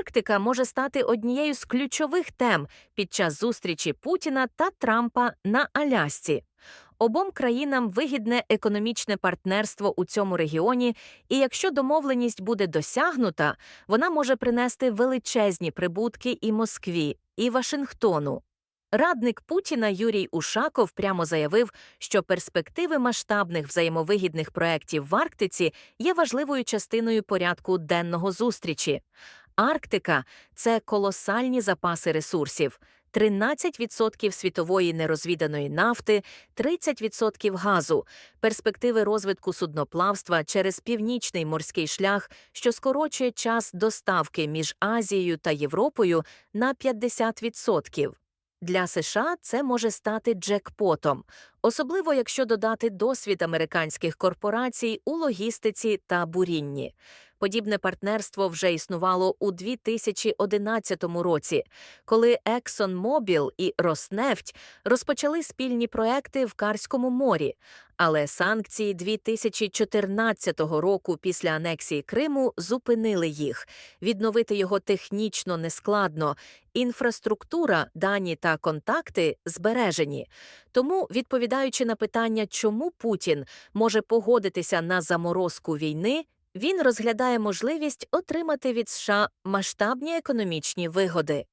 Арктика може стати однією з ключових тем під час зустрічі Путіна та Трампа на Алясці. Обом країнам вигідне економічне партнерство у цьому регіоні, і якщо домовленість буде досягнута, вона може принести величезні прибутки і Москві, і Вашингтону. Радник Путіна Юрій Ушаков прямо заявив, що перспективи масштабних взаємовигідних проєктів в Арктиці є важливою частиною порядку денного зустрічі. Арктика це колосальні запаси ресурсів. 13% світової нерозвіданої нафти, 30% газу, перспективи розвитку судноплавства через північний морський шлях, що скорочує час доставки між Азією та Європою на 50%. Для США це може стати джекпотом, особливо якщо додати досвід американських корпорацій у логістиці та бурінні. Подібне партнерство вже існувало у 2011 році, коли ExxonMobil і Роснефть розпочали спільні проекти в Карському морі. Але санкції 2014 року після анексії Криму зупинили їх. Відновити його технічно нескладно. Інфраструктура, дані та контакти збережені. Тому, відповідаючи на питання, чому Путін може погодитися на заморозку війни, він розглядає можливість отримати від США масштабні економічні вигоди.